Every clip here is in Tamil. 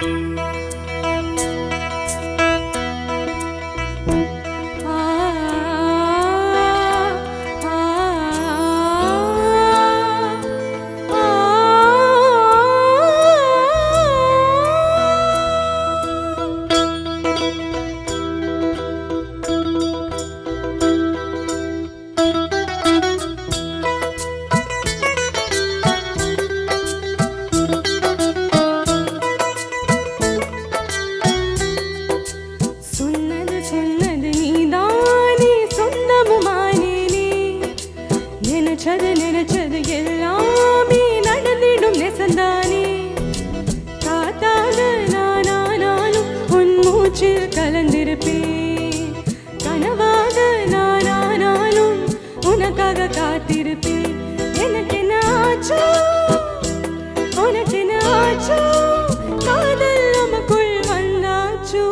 சொன்னது நினைச்சது நினைச்சது எல்லாமே நடந்திடும் நெசந்தானே. காத்தாக நானானாலும் உன் மூச்சில் கலந்திருப்பேன். கனவாக நானானாலும் உனக்காக காத்திருப்பேன். எனக்கு என்ன ஆச்சோ? உனக்கு என்ன ஆச்சோ? காதல் நமக்குள் வந்தாச்சோ?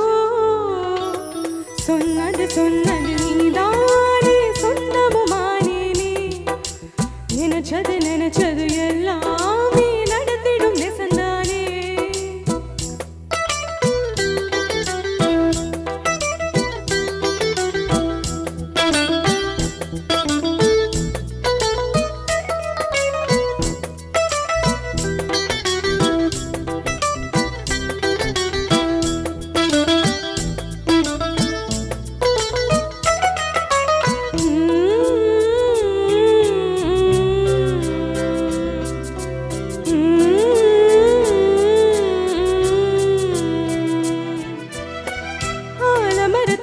சொன்னது சொன்ன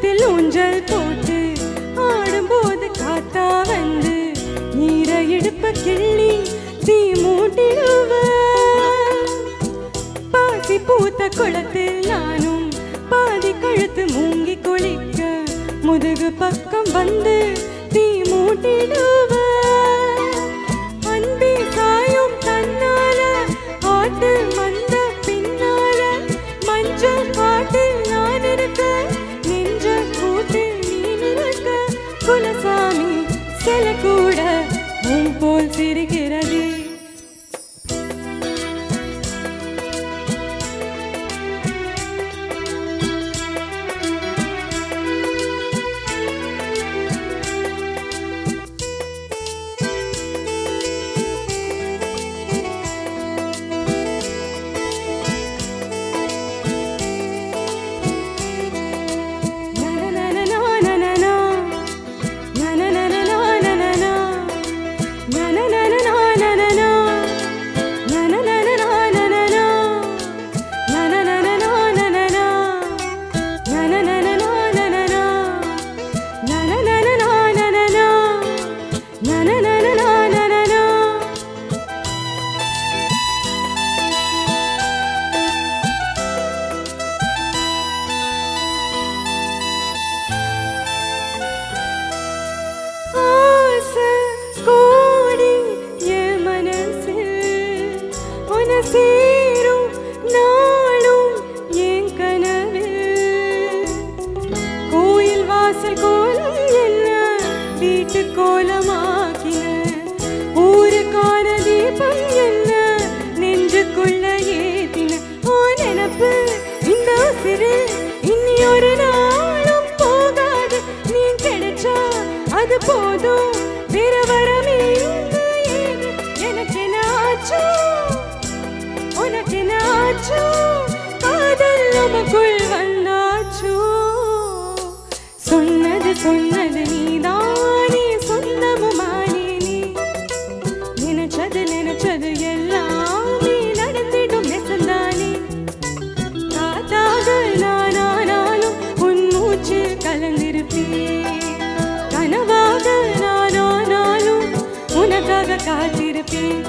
ஆலமரத்தில் ஊஞ்சல் போட்டு ஆடும்போது காத்தா வந்து நீரை இடுப்ப கிள்ளி தீ மூட்டிடுவ. பாசி பூத்த குளத்தில் நானும் பாதி கழுத்து மூங்கி குளிக்க முதுகு பக்கம் வந்து சேரும் நாளும் என் கனவில் கோயில் வாசல் கோலம் என்ன? வீட்டுக்கோ சொன்னது சொன்னது நீதானே சொந்தமுமானே நீ. நினைச்சது நினைச்சது எல்லாமே நடந்திடும் நெசந்தானே. காத்தாக நானானாலும் உன் மூச்சில் கலந்திருப்பேன். கனவாக நானானாலும் உனக்காக காத்திருப்பேன்.